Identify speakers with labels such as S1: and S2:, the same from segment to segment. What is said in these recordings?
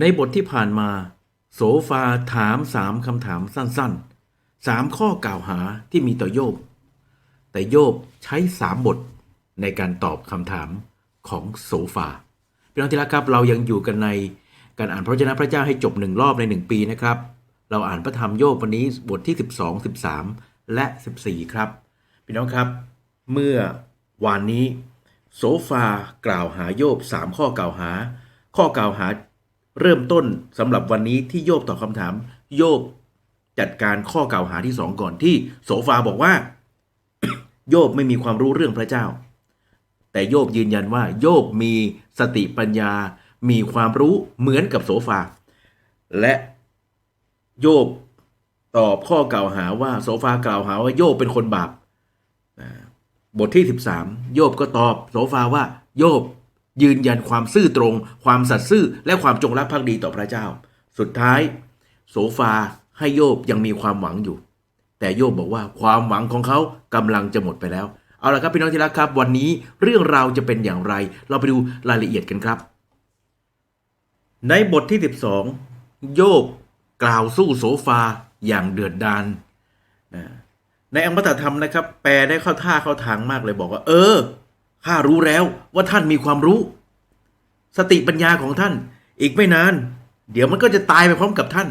S1: ในบทที่ผ่านมา โสฟาถามสามคำถามสั้นๆสามข้อกล่าวหาที่มีต่อโยบ แต่โยบใช้สามบทในการตอบคำถามของโสฟาพี่น้องที่รักครับเรายังอยู่กันในการอ่านพระวจนะพระเจ้าให้จบหนึ่งรอบในหนึ่งปีนะครับ เราอ่านพระธรรมโยบวันนี้บทที่ 12 13 และ 14 ครับ พี่น้องครับ เมื่อวานนี้ โสฟากล่าวหาโยบสามข้อกล่าวหา ข้อกล่าวหา เริ่มต้นสำหรับวันนี้ที่โยบตอบคำถาม โยบจัดการข้อกล่าวหาที่สองก่อนที่โสฟาบอกว่า โยบไม่มีความรู้เรื่องพระเจ้า แต่โยบยืนยันว่า โยบมีสติปัญญา มีความรู้เหมือนกับโสฟา และโยบตอบข้อกล่าวหาว่าโสฟากล่าวหาว่าโยบเป็นคนบาปบทที่ 13 โยบก็ตอบโสฟาว่า โยบ ยืนยันความซื่อตรง ความสัตย์ซื่อ และความจงรักภักดีต่อพระเจ้า สุดท้าย โสฟาให้โยบยังมีความหวังอยู่ แต่โยบบอกว่าความหวังของเขากำลังจะหมดไปแล้ว เอาละครับพี่น้องที่รักครับ วันนี้เรื่องราวจะเป็นอย่างไร เราไปดูรายละเอียดกันครับ ในบทที่ 12 โยบกล่าวสู้โสฟาอย่างเดือดดาลนในอังคตธรรมนะครับ แปลได้เข้าท่าเข้าทางมากเลยบอกว่า เออ ข้ารู้แล้วว่าท่านมีความรู้ สติปัญญาของท่าน อีกไม่นาน เดี๋ยวมันก็จะตายไปพร้อมกับท่าน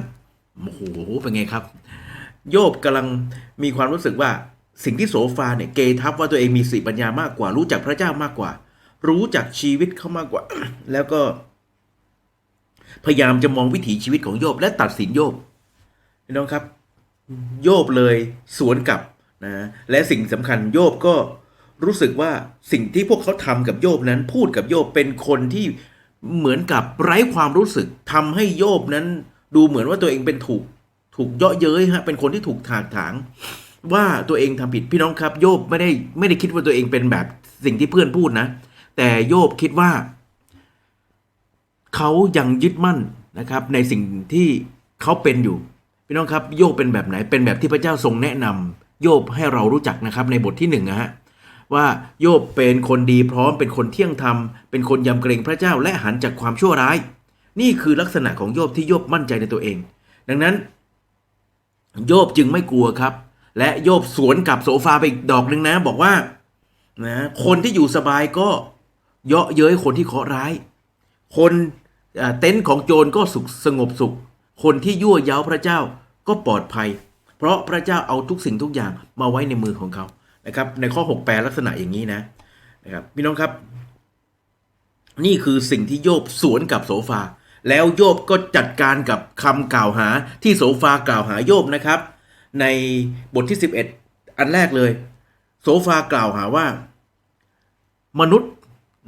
S1: โอ้โหเป็นไงครับ โยบกำลังมีความรู้สึกว่าสิ่งที่โสฟาเนี่ยเกทับว่าตัวเองมีสติปัญญามากกว่า รู้จักพระเจ้ามากกว่า รู้จักชีวิตเขามากกว่า แล้วก็ พยายามจะมองวิถีชีวิตของโยบและตัดสินโยบน้องครับ โยบเลยสวนกลับนะและสิ่งสำคัญโยบก็ รู้สึกว่าสิ่งที่พวกเขาทำกับโยบนั้น พูดกับโยบเป็นคนที่เหมือนกับไร้ความรู้สึกทำให้โยบนั้น ดูเหมือนว่าตัวเองเป็นถูกถูกเยาะเย้ยฮะเป็นคนที่ถูกถากถาง ว่าตัวเองทำผิดพี่น้องครับ โยบไม่ได้ไม่ได้คิดว่าตัวเองเป็นแบบสิ่งที่เพื่อนพูดนะ แต่โยบคิดว่า เขายังยึดมั่นนะครับ ในสิ่งที่เขาเป็นอยู่พี่น้องครับ โยบเป็นแบบไหนเป็นแบบที่พระเจ้าทรงแนะนำโยบให้เรารู้จักนะครับ ในบทที่หนึ่งนะฮะ ว่าโยบเป็นคนดีพร้อมเป็นคนเที่ยงธรรม เป็นคนยำเกรงพระเจ้าและหันจากความชั่วร้าย นี่คือลักษณะของโยบที่โยบมั่นใจในตัวเอง ดังนั้น โยบจึงไม่กลัวครับ และโยบสวนกับโซฟาไปอีกดอกหนึ่งนะ บอกว่านะคนที่อยู่สบายก็เยาะเย้ยคนที่เคาะร้าย คนเต็นท์ของโจรก็สุขสงบสุข คนที่ยั่วเย้าพระเจ้าก็ปลอดภัย เพราะพระเจ้าเอาทุกสิ่งทุกอย่างมาไว้ในมือของเขา นะครับในข้อ 6 แปลลักษณะอย่างนี้นะนะครับพี่น้องครับ นี่คือสิ่งที่โยบสวนกับโสฟา แล้วโยบก็จัดการกับคำกล่าวหาที่โสฟากล่าวหาโยบนะครับ ในบทที่ 11 อันแรกเลย โสฟากล่าวหาว่า มนุษย์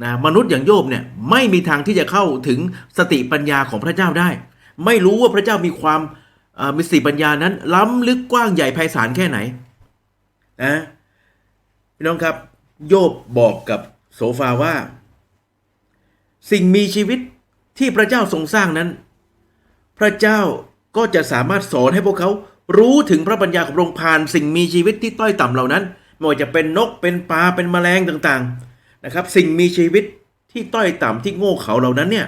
S1: นะมนุษย์อย่างโยบเนี่ยไม่มีทางที่จะเข้าถึงสติปัญญาของพระเจ้าได้ ไม่รู้ว่าพระเจ้ามีความมีสติปัญญานั้น ล้ำลึกกว้างใหญ่ไพศาลแค่ไหนนะ พี่น้องครับ โยบบอกกับโสฟาว่า สิ่งมีชีวิตที่พระเจ้าทรงสร้างนั้น พระเจ้าก็จะสามารถสอนให้พวกเขารู้ถึงพระปัญญาของพระองค์ผ่านสิ่งมีชีวิตที่ต้อยต่ำเหล่านั้นไม่ว่าจะเป็นนกเป็นปลาเป็นแมลงต่างๆนะครับ สิ่งมีชีวิตที่ต้อยต่ำที่โง่เขลาเหล่านั้นเนี่ย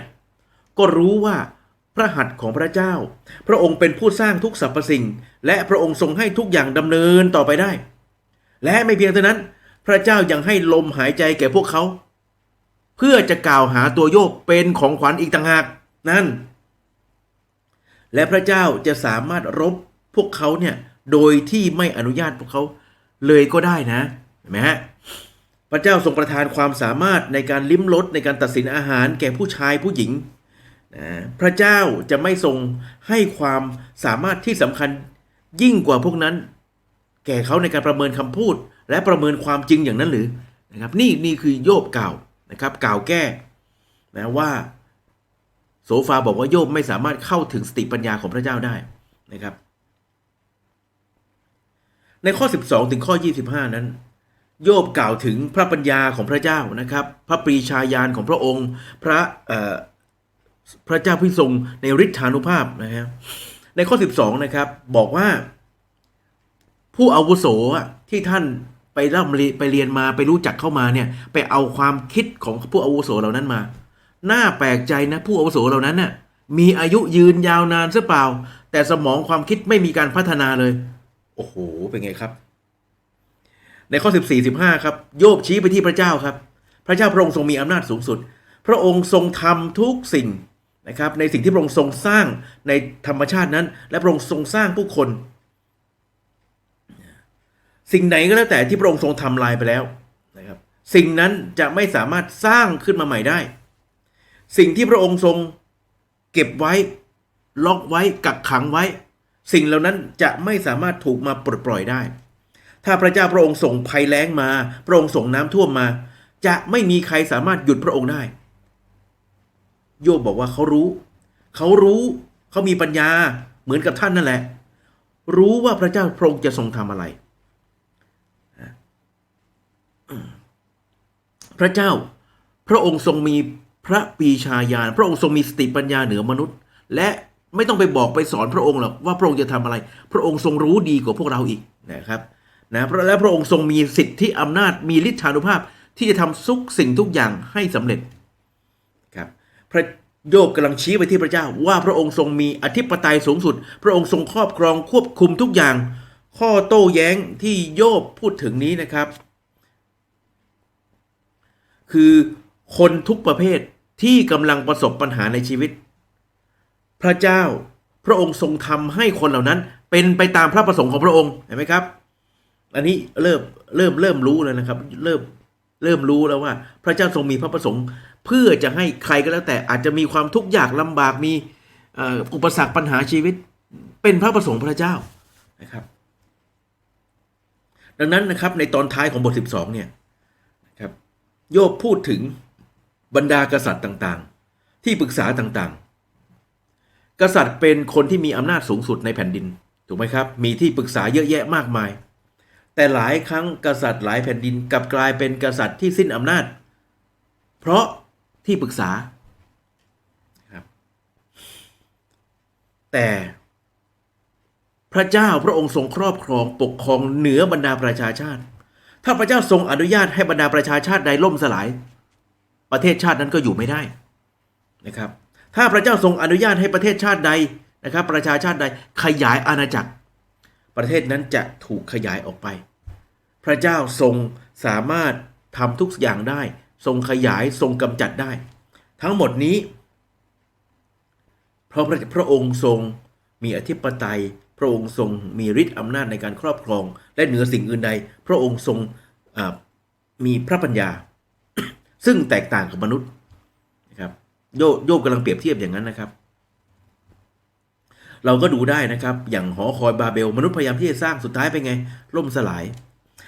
S1: ก็รู้ว่าพระหัตถ์ของพระเจ้า พระองค์เป็นผู้สร้างทุกสรรพสิ่ง และพระองค์ทรงให้ทุกอย่างดำเนินต่อไปได้ และไม่เพียงเท่านั้น พระเจ้ายังให้ลมหายใจแก่พวกเขา เพื่อจะกล่าวหาตัวโยบเป็นของขวัญอีกต่างหากนั่น และพระเจ้าจะสามารถรบพวกเขาเนี่ยโดยที่ไม่อนุญาตพวกเขาเลยก็ได้นะเห็นไหมฮะพระเจ้าทรงประทานความสามารถในการลิ้มรสในการตัดสินอาหารแก่ผู้ชายผู้หญิงนะพระเจ้าจะไม่ทรงให้ความสามารถที่สำคัญยิ่งกว่าพวกนั้น แก่เขาในการประเมินคำพูด และประเมินความจริงอย่างนั้นหรือนะครับนี่นี่คือโยบกล่าวนะครับกล่าวแก้นะว่าโสฟาบอกว่าโยบไม่สามารถเข้าถึงสติปัญญาของพระเจ้าได้นะครับ ในข้อ 12 ถึงข้อ 25 นั้น โยบกล่าวถึงพระปัญญาของพระเจ้านะครับ พระปรีชาญาณของพระองค์ พระพระเจ้าพิทรงในฤทธานุภาพนะครับในข้อ 12 นะครับ บอกว่า ผู้อาวุโสที่ท่าน ไปร่ำเรียนไปเรียนมาไปรู้จักเข้ามาเนี่ย ไปเอาความคิดของผู้อาวุโสเหล่านั้นมา น่าแปลกใจนะผู้อาวุโสเหล่านั้นน่ะมีอายุยืนยาวนานหรือเปล่า แต่สมองความคิดไม่มีการพัฒนาเลย โอ้โห เป็นไงครับ ในข้อ 14 15 ครับ โยบชี้ไปที่พระเจ้าครับ พระเจ้าพระองค์ทรงมีอำนาจสูงสุด พระองค์ทรงทำทุกสิ่งนะครับ ในสิ่งที่พระองค์ทรงสร้างในธรรมชาตินั้น และพระองค์ทรงสร้างผู้คน สิ่งไหนก็แล้วแต่ที่พระองค์ทรงทำลายไปแล้วนะครับ สิ่งนั้นจะไม่สามารถสร้างขึ้นมาใหม่ได้ สิ่งที่พระองค์ทรงเก็บไว้ ล็อกไว้กักขังไว้ สิ่งเหล่านั้นจะไม่สามารถถูกมาปลดปล่อยได้ ถ้าพระเจ้าพระองค์ส่งภัยแล้งมา พระองค์ส่งน้ำท่วมมา จะไม่มีใครสามารถหยุดพระองค์ได้ โยบบอกว่าเขารู้ เขารู้เขามีปัญญาเหมือนกับท่านนั่นแหละ รู้ว่าพระเจ้าพระองค์จะทรงทำอะไร พระเจ้า พระองค์ทรงมีพระปีชาญาณพระองค์ทรงมีสติปัญญาเหนือมนุษย์ และไม่ต้องไปบอกไปสอนพระองค์หรอกว่าพระองค์จะทำอะไร พระองค์ทรงรู้ดีกว่าพวกเราอีกนะครับนะและพระองค์ทรงมีสิทธิอำนาจมีฤทธานุภาพที่จะทำทุกสิ่งทุกอย่างให้สำเร็จครับพระโยบกำลังชี้ไปที่พระเจ้าว่าพระองค์ทรงมีอธิปไตยสูงสุด พระองค์ทรงครอบครองควบคุมทุกอย่าง ข้อโต้แย้งที่โยบพูดถึงนี้นะครับ คือคนทุกประเภทที่กำลังประสบปัญหาในชีวิต พระเจ้าพระองค์ทรงทำให้คนเหล่านั้น เป็นไปตามพระประสงค์ของพระองค์เห็นไหมครับ อันนี้เริ่มเริ่มเริ่มรู้แล้วนะครับ เริ่มเริ่มรู้แล้วว่า พระเจ้าทรงมีพระประสงค์ เพื่อจะให้ใครก็แล้วแต่อาจจะมีความทุกข์ยากลำบากมีอุปสรรคปัญหาชีวิต เป็นพระประสงค์พระเจ้านะครับ ดังนั้นนะครับในตอนท้ายของบท 12เนี่ย โยบพูดถึงบรรดากษัตริย์ต่างๆ ที่ปรึกษาต่างๆ กษัตริย์เป็นคนที่มีอำนาจสูงสุดในแผ่นดิน ถูกไหมครับ มีที่ปรึกษาเยอะแยะมากมาย แต่หลายครั้งกษัตริย์หลายแผ่นดินกลับกลายเป็นกษัตริย์ที่สิ้นอำนาจ เพราะที่ปรึกษาครับแต่พระเจ้าพระองค์ทรงครอบครองปกครองเหนือบรรดาประชาชาติ ถ้าพระเจ้าทรงอนุญาตให้บรรดาประชาชาติใดล่มสลาย ประเทศชาตินั้นก็อยู่ไม่ได้นะครับ ถ้าพระเจ้าทรงอนุญาตให้ประเทศชาติใดนะครับ ประชาชาติใดขยายอาณาจักร ประเทศนั้นจะถูกขยายออกไป พระเจ้าทรงสามารถทำทุกอย่างได้ ทรงขยายทรงกำจัดได้ ทั้งหมดนี้ เพราะพระพระองค์ทรงมีอธิปไตย ระองค์ทรงมีฤทธิ์อำนาจในการครอบครอง และเหนือสิ่งอื่นใด พระองค์ทรงมีพระปัญญา ซึ่งแตกต่างกับมนุษย์นะครับโยโยบกำลังเปรียบเทียบอย่างนั้นนะครับ เราก็ดูได้นะครับ อย่างหอคอยบาเบล มนุษย์พยายามที่จะสร้างสุดท้ายเป็นไง ล่มสลาย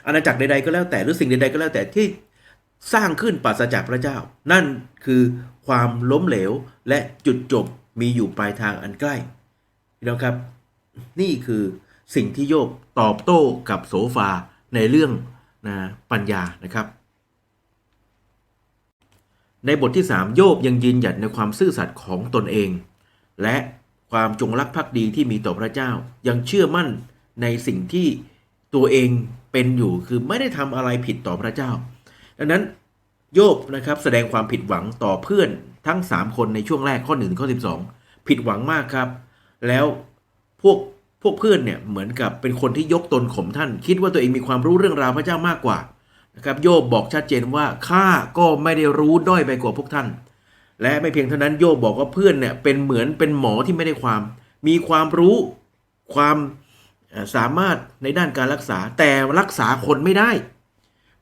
S1: อาณาจักรใดๆก็แล้วแต่หรือสิ่งใดๆก็แล้วแต่ที่สร้างขึ้นปราศจากพระเจ้า นั่นคือความล้มเหลวและจุดจบมีอยู่ปลายทางอันใกล้น้องครับ นี่คือสิ่งที่โยบตอบโต้กับโสฟาในเรื่องนะปัญญานะครับ ในบทที่ 3 โยบยังยืนหยัดในความซื่อสัตย์ของตนเอง และความจงรักภักดีที่มีต่อพระเจ้า ยังเชื่อมั่นในสิ่งที่ตัวเองเป็นอยู่คือไม่ได้ทำอะไรผิดต่อพระเจ้า ดังนั้นโยบนะครับแสดงความผิดหวังต่อเพื่อนทั้ง 3 คนในช่วงแรกข้อ1ถึงข้อ 12 ผิดหวังมากครับ แล้ว พวกพวกเพื่อนเนี่ยเหมือนกับเป็นคนที่ยกตนข่มท่าน คิดว่าตัวเองมีความรู้เรื่องราวพระเจ้ามากกว่านะครับโยบบอกชัดเจนว่าข้าก็ไม่ได้รู้ด้อยไปกว่าพวกท่าน และไม่เพียงเท่านั้นโยบบอกว่าเพื่อนเนี่ยเป็นเหมือนเป็นหมอที่ไม่ได้ความ มีความรู้ความสามารถในด้านการรักษาแต่รักษาคนไม่ได้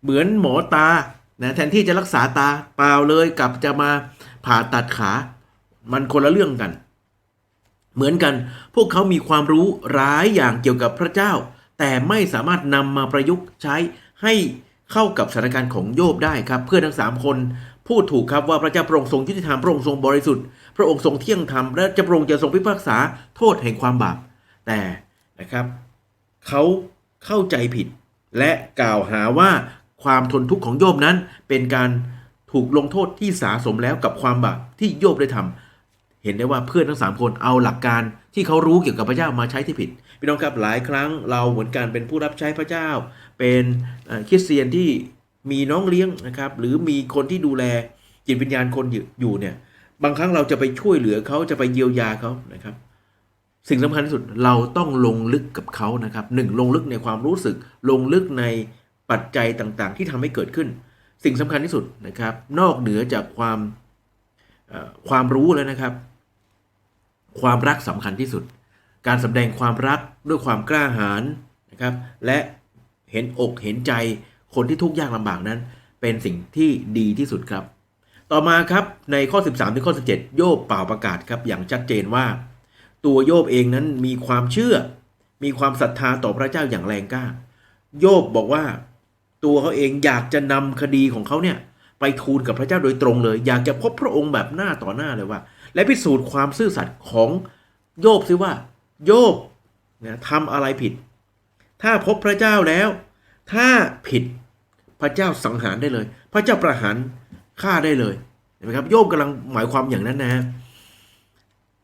S1: เหมือนหมอตานะแทนที่จะรักษาตาเปล่าเลยกลับจะมาผ่าตัดขา มันคนละเรื่องกัน เหมือนกันพวกเขามีความรู้ร้ายอย่างเกี่ยวกับพระเจ้า แต่ไม่สามารถนำมาประยุกต์ใช้ให้เข้ากับสถานการณ์ของโยบได้ครับ เพื่อนทั้งสามคนพูดถูกครับว่าพระเจ้าพระองค์ทรงยุติธรรมพระองค์ทรงบริสุทธิ์พระองค์ทรงเที่ยงธรรมและจะพระองค์จะทรงพิพากษาโทษแห่งความบาปแต่นะครับ เขาเข้าใจผิด และกล่าวหาว่าความทนทุกข์ของโยบนั้นเป็นการถูกลงโทษที่สาสมแล้วกับความบาปที่โยบได้ทำ เห็นได้ว่าเพื่อนทั้งสามคนเอาหลักการที่เขารู้เกี่ยวกับพระเจ้ามาใช้ที่ผิดพี่น้องครับหลายครั้งเราเหมือนกันเป็นผู้รับใช้พระเจ้า เป็นคริสเตียนที่มีน้องเลี้ยงนะครับหรือมีคนที่ดูแลจิตวิญญาณคนอยู่เนี่ยบางครั้งเราจะไปช่วยเหลือเขาจะไปเยียวยาเขานะครับ สิ่งสำคัญที่สุดเราต้องลงลึกกับเขานะครับหนึ่งลงลึกในความรู้สึก ลงลึกในปัจจัยต่างๆ ที่ทำให้เกิดขึ้น สิ่งสำคัญที่สุดนะครับ นอกเหนือจากความความรู้แล้วนะครับ ความรักสำคัญที่สุด การแสดงความรักด้วยความกล้าหาญนะครับ และเห็นอกเห็นใจคนที่ทุกข์ยากลำบากนั้น เป็นสิ่งที่ดีที่สุดครับ ต่อมาครับในข้อ 13 ถึงข้อ 17 โยบเป่าประกาศครับอย่างชัดเจนว่า ตัวโยบเองนั้นมีความเชื่อ มีความศรัทธาต่อพระเจ้าอย่างแรงกล้า โยบบอกว่าตัวเขาเองอยากจะนำคดีของเขาเนี่ยไปทูลกับพระเจ้าโดยตรงเลย อยากจะพบพระองค์แบบหน้าต่อหน้าเลยว่า และพิสูจน์ความซื่อสัตย์ของโยบซิว่า โยบนะทำอะไรผิด ถ้าพบพระเจ้าแล้ว ถ้าผิดพระเจ้าสังหารได้เลย พระเจ้าประหารฆ่าได้เลยเห็นไหมครับ โยบกำลังหมายความอย่างนั้นนะฮะ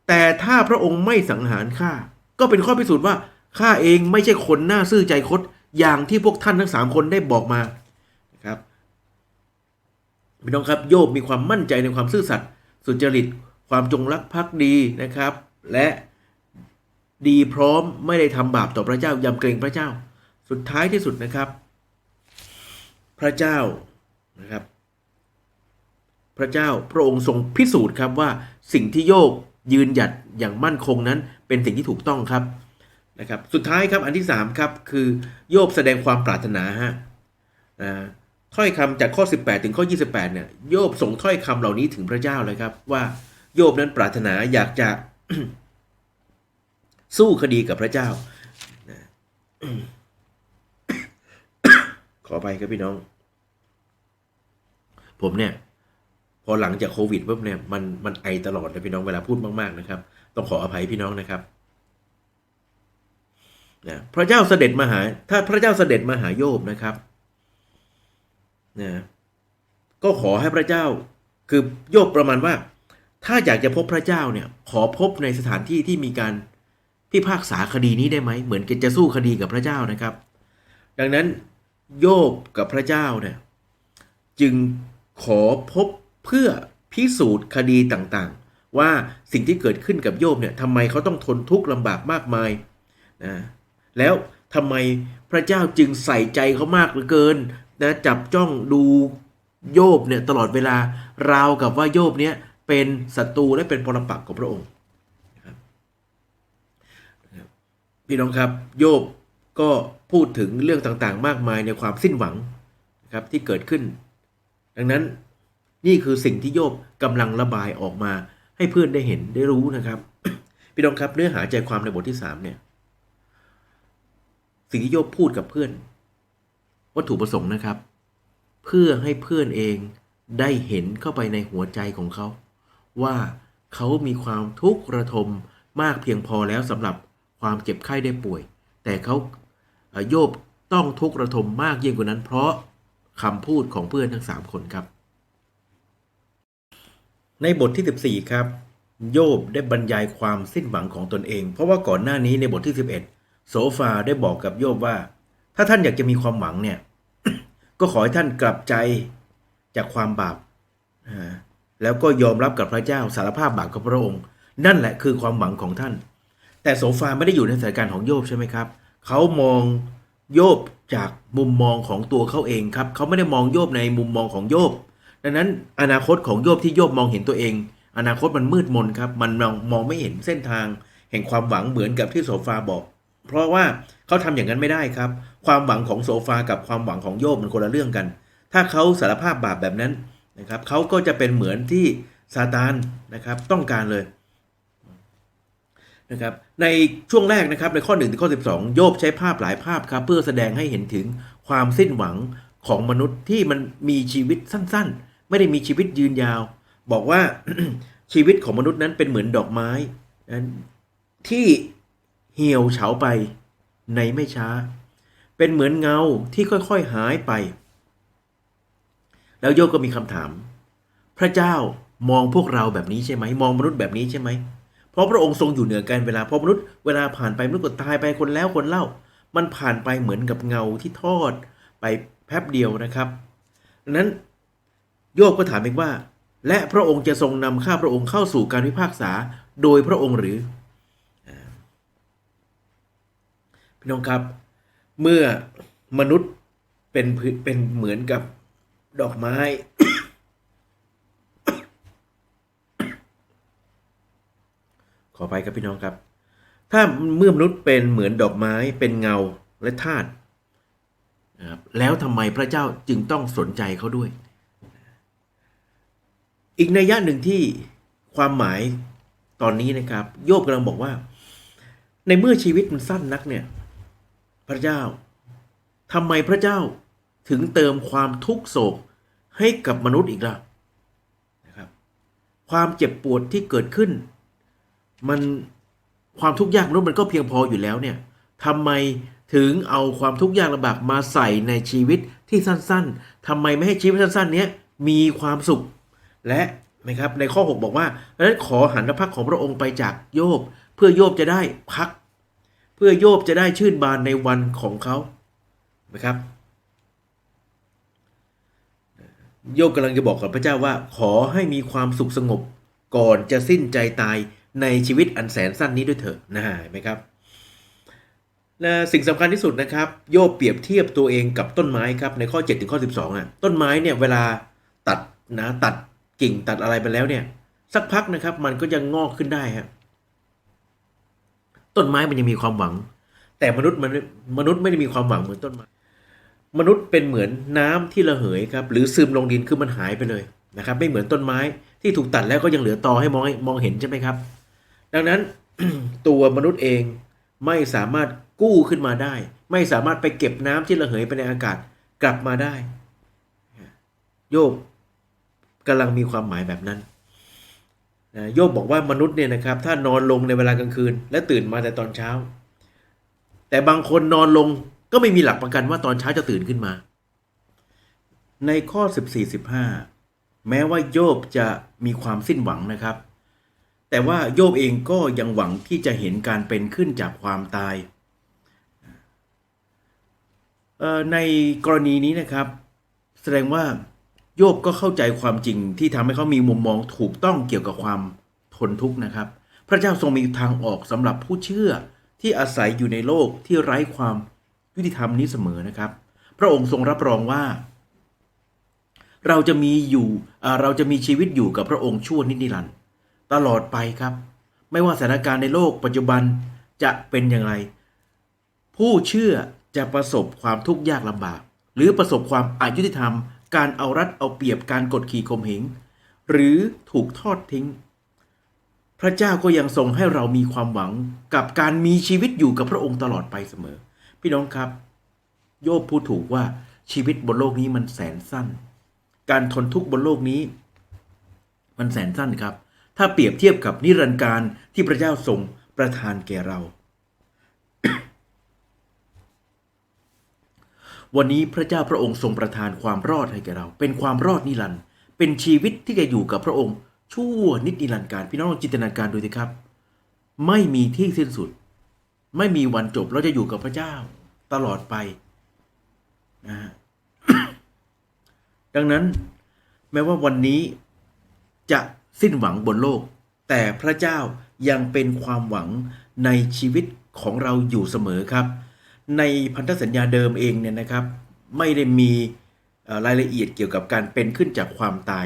S1: แต่ถ้าพระองค์ไม่สังหารข้าก็เป็นข้อพิสูจน์ว่าข้าเองไม่ใช่คนหน้าซื่อใจคดอย่างที่พวกท่านทั้งสามคนได้บอกมานะครับพี่น้องครับโยบมีความมั่นใจในความซื่อสัตย์สุจริต ความจงรักภักดีนะครับ และดีพร้อมไม่ได้ทำบาปต่อพระเจ้ายำเกรงพระเจ้า สุดท้ายที่สุดนะครับ พระเจ้านะครับ พระเจ้าพระองค์ทรงพิสูจน์ครับว่าสิ่งที่โยบยืนหยัดอย่างมั่นคงนั้นเป็นสิ่งที่ถูกต้องครับนะครับ สุดท้ายครับอันที่สามครับคือโยบแสดงความปรารถนาฮะถ้อยคำจากข้อ 18 ถึงข้อ 28เนี่ยโยบส่งถ้อยคำเหล่านี้ถึงพระเจ้าเลยครับว่า โยบนั้นปรารถนาอยากจะสู้คดีกับพระเจ้า ขอไปครับพี่น้อง ผมเนี่ย พอหลังจากโควิดปุ๊บเนี่ยมันมันไอตลอดเลยพี่น้องเวลาพูดมากๆนะครับ ต้องขออภัยพี่น้องนะครับนะพระเจ้าเสด็จมาหา ถ้าพระเจ้าเสด็จมาหาโยบนะครับนะก็ขอให้พระเจ้าคือโยบประมาณว่า ถ้าอยากจะพบพระเจ้าเนี่ย ขอพบในสถานที่ที่มีการพิพากษาคดีนี้ได้ไหม เหมือนกันจะสู้คดีกับพระเจ้านะครับ ดังนั้นโยบกับพระเจ้าเนี่ยจึงขอพบเพื่อพิสูจน์คดีต่างๆ ว่าสิ่งที่เกิดขึ้นกับโยบเนี่ยทำไมเขาต้องทนทุกข์ลำบากมากมายนะแล้วทำไมพระเจ้าจึงใส่ใจเขามากเหลือเกินนะจับจ้องดูโยบเนี่ยตลอดเวลาราวกับว่าโยบเนี่ย เป็นศัตรูและเป็นปรปักษ์ของพระองค์พี่น้องครับโยบก็พูดถึงเรื่องต่างๆ มากมายในความสิ้นหวังนะครับที่เกิดขึ้น ดังนั้นนี่คือสิ่งที่โยบกำลังระบายออกมา ให้เพื่อนได้เห็นได้รู้นะครับพี่น้องครับเนื้อหาใจความในบทที่สามเนี่ยสิ่งที่โยบพูดกับเพื่อน วัตถุประสงค์นะครับ เพื่อให้เพื่อนเองได้เห็นเข้าไปในหัวใจของเขา ว่าเขามีความทุกข์ระทมมากเพียงพอแล้วสำหรับความเจ็บไข้ได้ป่วย แต่เขาเอ่อโยบต้องทุกข์ระทมมากยิ่งกว่านั้น เพราะคำพูดของเพื่อนทั้งสามคนครับ ในบทที่ 14 ครับ โยบได้บรรยายความสิ้นหวังของตนเอง เพราะว่าก่อนหน้านี้ในบทที่ 11 โซฟาได้บอกกับโยบว่า ถ้าท่านอยากจะมีความหวังเนี่ย ก็ขอให้ท่านกลับใจจากความบาปอ่า แล้วก็ยอมรับกับพระเจ้าสารภาพบาปกับพระองค์ นั่นแหละคือความหวังของท่าน แต่โซฟาไม่ได้อยู่ในสถานการณ์ของโยบใช่ไหมครับ เขามองโยบจากมุมมองของตัวเขาเองครับเขาไม่ได้มองโยบในมุมมองของโยบดังนั้นอนาคตของโยบที่โยบมองเห็นตัวเอง อนาคตมันมืดมนครับ มันมองมองไม่เห็นเส้นทาง แห่งความหวังเหมือนกับที่โซฟาบอก เพราะว่าเขาทำอย่างนั้นไม่ได้ครับ ความหวังของโซฟากับความหวังของโยบมันคนละเรื่องกัน ถ้าเขาสารภาพบาปแบบนั้น นะครับเขาก็จะเป็นเหมือนที่ซาตานนะครับต้องการเลยนะครับในช่วงแรกนะครับในข้อ1ถึงข้อ 12 โยบใช้ภาพหลายภาพครับเพื่อแสดงให้เห็นถึงความสิ้นหวังของมนุษย์ที่มันมีชีวิตสั้นๆ ไม่ได้มีชีวิตยืนยาว บอกว่าชีวิตของมนุษย์นั้นเป็นเหมือนดอกไม้ที่เหี่ยวเฉาไปในไม่ช้า เป็นเหมือนเงาที่ค่อยๆหายไป แล้วโยบก็มีคำถาม พระเจ้ามองพวกเราแบบนี้ใช่ไหมมองมนุษย์แบบนี้ใช่ไหมเพราะพระองค์ทรงอยู่เหนือการเวลาพอมนุษย์เวลาผ่านไปมนุษย์ก็ตายไปคนแล้วคนเล่า มันผ่านไปเหมือนกับเงาที่ทอดไปแป๊บเดียวนะครับดังนั้นโยบก็ถามเองว่า และพระองค์จะทรงนำข้าพระองค์เข้าสู่การพิพากษาโดยพระองค์หรือพี่น้องครับ เมื่อมนุษย์เป็นเป็นเหมือนกับ ดอกไม้ ขอไปครับพี่น้องครับ ถ้าเมื่อมนุษย์เป็นเหมือนดอกไม้เป็นเงาและธาตุนะครับแล้วทำไมพระเจ้าจึงต้องสนใจเขาด้วย อีกนัยยะหนึ่งที่ความหมายตอนนี้นะครับ โยบกำลังบอกว่า ในเมื่อชีวิตมันสั้นนักเนี่ย พระเจ้าทำไมพระเจ้าถึงเติมความทุกโศก ให้กับมนุษย์อีกล่ะนะครับ ความเจ็บปวดที่เกิดขึ้น มันความทุกข์ยากมนุษย์มันก็เพียงพออยู่แล้วเนี่ยทำไมถึงเอาความทุกข์ยากลำบากมาใส่ในชีวิตที่สั้นๆทำไมไม่ให้ชีวิตสั้นๆเนี้ยมีความสุข และนะครับในข้อ 6 บอกว่าดังนั้นขอหันพระพักของพระองค์ไปจากโยบ เพื่อโยบจะได้พัก เพื่อโยบจะได้ชื่นบานในวันของเขานะครับ โยบกำลังจะบอกกับพระเจ้าว่า ขอให้มีความสุขสงบ ก่อนจะสิ้นใจตายในชีวิตอันแสนสั้นนี้ด้วยเถอะนะเห็นไหมครับและสิ่งสำคัญที่สุดนะครับ โยบเปรียบเทียบตัวเองกับต้นไม้ครับในข้อ 7 ถึงข้อ 12อะต้นไม้เนี่ยเวลาตัดนะตัดกิ่งตัดอะไรไปแล้วเนี่ย สักพักนะครับ มันก็ยังงอกขึ้นได้ฮะต้นไม้มันยังมีความหวัง แต่มนุษย์มันมนุษย์ไม่ได้มีความหวังเหมือนต้นไม้ มนุษย์เป็นเหมือนน้ำที่ระเหยครับหรือซึมลงดินคือมันหายไปเลยนะครับไม่เหมือนต้นไม้ที่ถูกตัดแล้วก็ยังเหลือตอให้มองมองเห็นใช่ไหมครับ ดังนั้นตัวมนุษย์เองไม่สามารถกู้ขึ้นมาได้ ไม่สามารถไปเก็บน้ำที่ระเหยไปในอากาศกลับมาได้ โยบกำลังมีความหมายแบบนั้นโยบบอกว่ามนุษย์เนี่ยนะครับ ถ้านอนลงในเวลากลางคืน และตื่นมาแต่ตอนเช้า แต่บางคนนอนลง ก็ไม่มีหลักประกันว่าตอนเช้าจะตื่นขึ้นมา ในข้อ 14 15 แม้ว่าโยบจะมีความสิ้นหวังนะครับ แต่ว่าโยบเองก็ยังหวังที่จะเห็นการเป็นขึ้นจากความตาย ในกรณีนี้นะครับ แสดงว่าโยบก็เข้าใจความจริงที่ทำให้เขามีมุมมองถูกต้องเกี่ยวกับความทนทุกข์นะครับ พระเจ้าทรงมีทางออกสำหรับผู้เชื่อที่อาศัยอยู่ในโลกที่ไร้ความ ยุติธรรมนี้เสมอนะครับ พระองค์ทรงรับรองว่า เราจะมีอยู่เราจะมีชีวิตอยู่กับพระองค์ชั่วนิจนิรันดร์ตลอดไปครับ ไม่ว่าสถานการณ์ในโลกปัจจุบันจะเป็นอย่างไร ผู้เชื่อจะประสบความทุกข์ยากลำบาก หรือประสบความอายุติธรรม การเอารัดเอาเปรียบการกดขี่ข่มเหงหรือถูกทอดทิ้ง พระเจ้าก็ยังทรงให้เรามีความหวังกับการมีชีวิตอยู่กับพระองค์ตลอดไปเสมอ พี่น้องครับ โยบพูดถูกว่าชีวิตบนโลกนี้มันแสนสั้น การทนทุกข์บนโลกนี้ มันแสนสั้นครับ ถ้าเปรียบเทียบกับนิรันดร์การที่พระเจ้าทรงประทานแก่เรา วันนี้พระเจ้าพระองค์ทรงประทานความรอดให้แก่เรา เป็นความรอดนิรันดร์เป็นชีวิตที่จะอยู่กับพระองค์ ชั่วนิจนิรันดร์การพี่น้องลองจินตนาการดูสิครับ ไม่มีที่สิ้นสุด ไม่มีวันจบเราจะอยู่กับพระเจ้าตลอดไปนะฮะดังนั้นแม้ว่าวันนี้จะสิ้นหวังบนโลก แต่พระเจ้ายังเป็นความหวังในชีวิตของเราอยู่เสมอครับ ในพันธสัญญาเดิมเองเนี่ยนะครับ ไม่ได้มีรายละเอียดเกี่ยวกับการเป็นขึ้นจากความตาย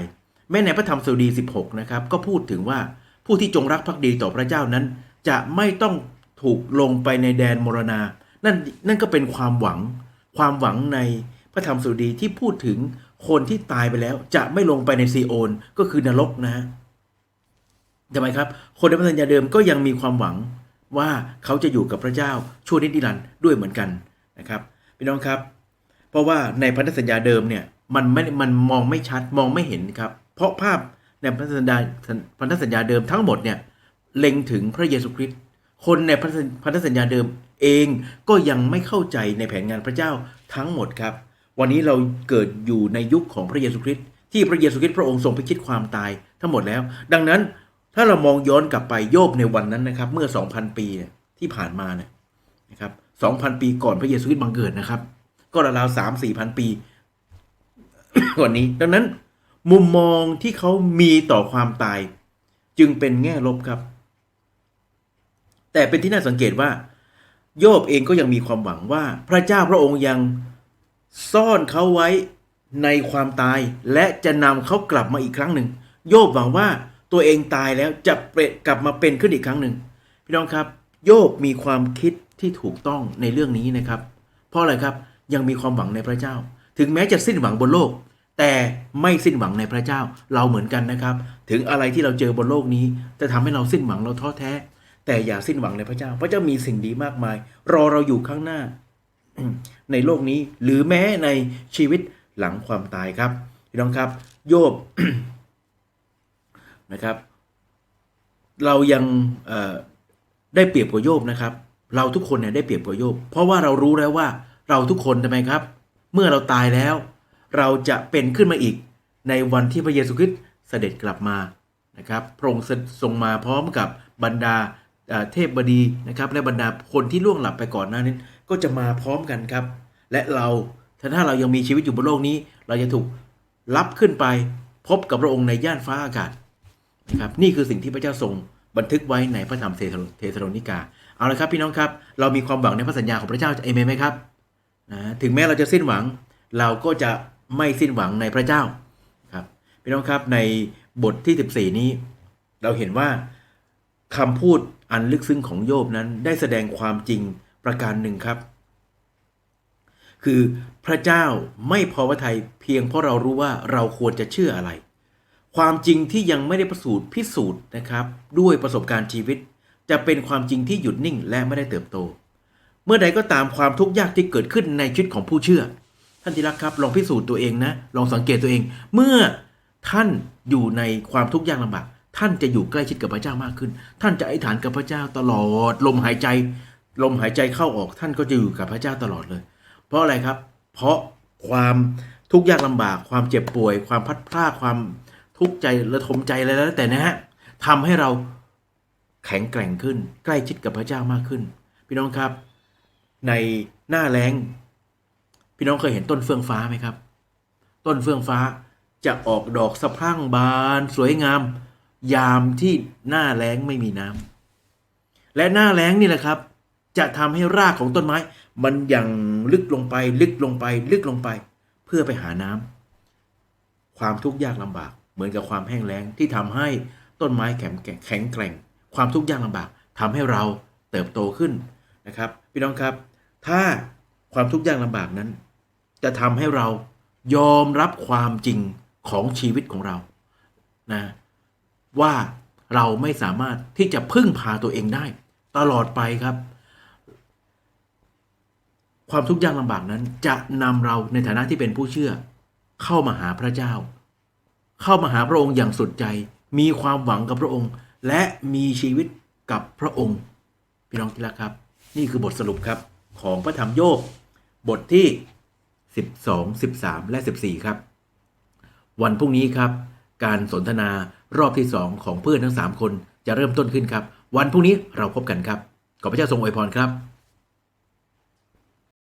S1: แม้ในพระธรรมสดุดี16 นะครับ ก็พูดถึงว่าผู้ที่จงรักภักดีต่อพระเจ้านั้น จะไม่ต้อง ถูกลงไปในแดนมรณา นั่นนั่นก็เป็นความหวัง ความหวังในพระธรรมสุดีที่พูดถึงคนที่ตายไปแล้ว จะไม่ลงไปในซีโอน ก็คือนรกนะทำไมครับ คนในพระสัญญาเดิมก็ยังมีความหวังว่าเขาจะอยู่กับพระเจ้าชั่วนิจนิรันดร์ด้วยเหมือนกันนะครับพี่น้องครับ เพราะว่าในพันธสัญญาเดิมเนี่ยมันไม่มันมองไม่ชัดมองไม่เห็นครับ เพราะภาพในพันธสัญญาพันธสัญญาเดิมทั้งหมดเนี่ยเล็งถึงพระเยซูคริสต์ คนในพันธสัญญาเดิมเองก็ยังไม่เข้าใจในแผนงานพระเจ้าทั้งหมดครับ วันนี้เราเกิดอยู่ในยุคของพระเยซูคริสต์ที่พระเยซูคริสต์พระองค์ทรงไปคิดความตายทั้งหมดแล้ว ดังนั้นถ้าเรามองย้อนกลับไปโยบในวันนั้นนะครับ เมื่อ 2,000 ปีที่ผ่านมานะครับ2,000 ปีก่อนพระเยซูคริสต์บังเกิดนะครับ ก็ราวๆสามสี่พันปีกว่านี้ ดังนั้น มุมมองที่เขามีต่อความตาย จึงเป็นแง่ลบครับ แต่เป็นที่น่าสังเกตว่า โยบเองก็ยังมีความหวังว่า พระเจ้าพระองค์ยังซ่อนเขาไว้ในความตาย และจะนำเขากลับมาอีกครั้งหนึ่ง โยบหวังว่าตัวเองตายแล้วจะเปรกลับมาเป็นขึ้นอีกครั้งหนึ่งพี่น้องครับ โยบมีความคิดที่ถูกต้องในเรื่องนี้นะครับ เพราะอะไรครับยังมีความหวังในพระเจ้า ถึงแม้จะสิ้นหวังบนโลก แต่ไม่สิ้นหวังในพระเจ้าเราเหมือนกันนะครับ ถึงอะไรที่เราเจอบนโลกนี้จะทำให้เราสิ้นหวังเราท้อแท้ แต่อย่าสิ้นหวังในพระเจ้า พระเจ้ามีสิ่งดีมากมาย รอเราอยู่ข้างหน้า ในโลกนี้หรือแม้ในชีวิตหลังความตายครับพี่น้องครับ โยบนะครับ เรายังได้เปรียบกว่าโยบนะครับ เราทุกคนเนี่ยได้เปรียบกว่าโยบ เพราะว่าเรารู้แล้วว่าเราทุกคนทำไมครับ เมื่อเราตายแล้ว เราจะเป็นขึ้นมาอีกในวันที่พระเยซูคริสต์เสด็จกลับมานะครับพระองค์ทรงมาพร้อมกับบรรดา เทพบดีนะครับและบรรดาคนที่ล่วงหลับไปก่อนหน้านั้น ก็จะมาพร้อมกันครับ และเราถ้าเรายังมีชีวิตอยู่บนโลกนี้ เราจะถูกรับขึ้นไปพบกับพระองค์ในย่านฟ้าอากาศนะครับนี่คือสิ่งที่พระเจ้าทรงบันทึกไว้ในพระธรรมเทสโลนิกาเอาละครับพี่น้องครับ เรามีความหวังในพระสัญญาของพระเจ้าเอเมนไหมครับนะถึงแม้เราจะสิ้นหวัง เราก็จะไม่สิ้นหวังในพระเจ้าครับพี่น้องครับในบทที่ 14 นี้ เราเห็นว่า คำพูดอันลึกซึ้งของโยบนั้นได้แสดงความจริงประการหนึ่งครับ คือพระเจ้าไม่พอพระทัยเพียงเพราะเรารู้ว่าเราควรจะเชื่ออะไร ความจริงที่ยังไม่ได้ประสูตรพิสูจน์นะครับ ด้วยประสบการณ์ชีวิต จะเป็นความจริงที่หยุดนิ่งและไม่ได้เติบโต เมื่อใดก็ตามความทุกข์ยากที่เกิดขึ้นในชีวิตของผู้เชื่อ ท่านที่รักครับลองพิสูจน์ตัวเองนะ ลองสังเกตตัวเอง เมื่อท่านอยู่ในความทุกข์ยากลำบาก ท่านจะอยู่ใกล้ชิดกับพระเจ้ามากขึ้น ท่านจะอธิษฐานกับพระเจ้าตลอด ลมหายใจ ลมหายใจเข้าออก ท่านก็จะอยู่กับพระเจ้าตลอดเลย เพราะอะไรครับ เพราะความทุกข์ยากลำบาก ความเจ็บป่วย ความพัดพลาดความทุกข์ใจระทมใจอะไรแล้วแต่นะฮะทำให้เราแข็งแกร่งขึ้น ใกล้ชิดกับพระเจ้ามากขึ้น พี่น้องครับ ในหน้าแล้งพี่น้องเคยเห็นต้นเฟื่องฟ้าไหมครับ ต้นเฟื่องฟ้าจะออกดอกสะพรั่งบาน สวยงาม ยามที่หน้าแล้งไม่มีน้ำและหน้าแล้งนี่แหละครับ จะทำให้รากของต้นไม้ มันยังลึกลงไปลึกลงไป ลึกลงไป เพื่อไปหาน้ำความทุกข์ยากลำบาก เหมือนกับความแห้งแล้งที่ทำให้ต้นไม้แข็งแกร่งแข็งแกร่ง ความทุกข์ยากลำบากทำให้เราเติบโตขึ้นนะครับ พี่น้องครับ ถ้าความทุกข์ยากลำบากนั้น จะทำให้เรายอมรับความจริงของชีวิตของเรานะ ว่าเราไม่สามารถที่จะพึ่งพาตัวเองได้ ตลอดไปครับ ความทุกข์ยากลำบากนั้น จะนำเราในฐานะที่เป็นผู้เชื่อ เข้ามาหาพระเจ้า เข้ามาหาพระองค์อย่างสุดใจ มีความหวังกับพระองค์ และมีชีวิตกับพระองค์พี่น้องที่รักครับ นี่คือบทสรุปครับของพระธรรมโยบบทที่ 12 13 และ 14 ครับ วันพรุ่งนี้ครับ การสนทนา รอบที่ 2 ของเพื่อนทั้ง 3 คนจะเริ่มต้นขึ้นครับ วันพรุ่งนี้เราพบกันครับ ขอพระเจ้าทรงอวยพรครับ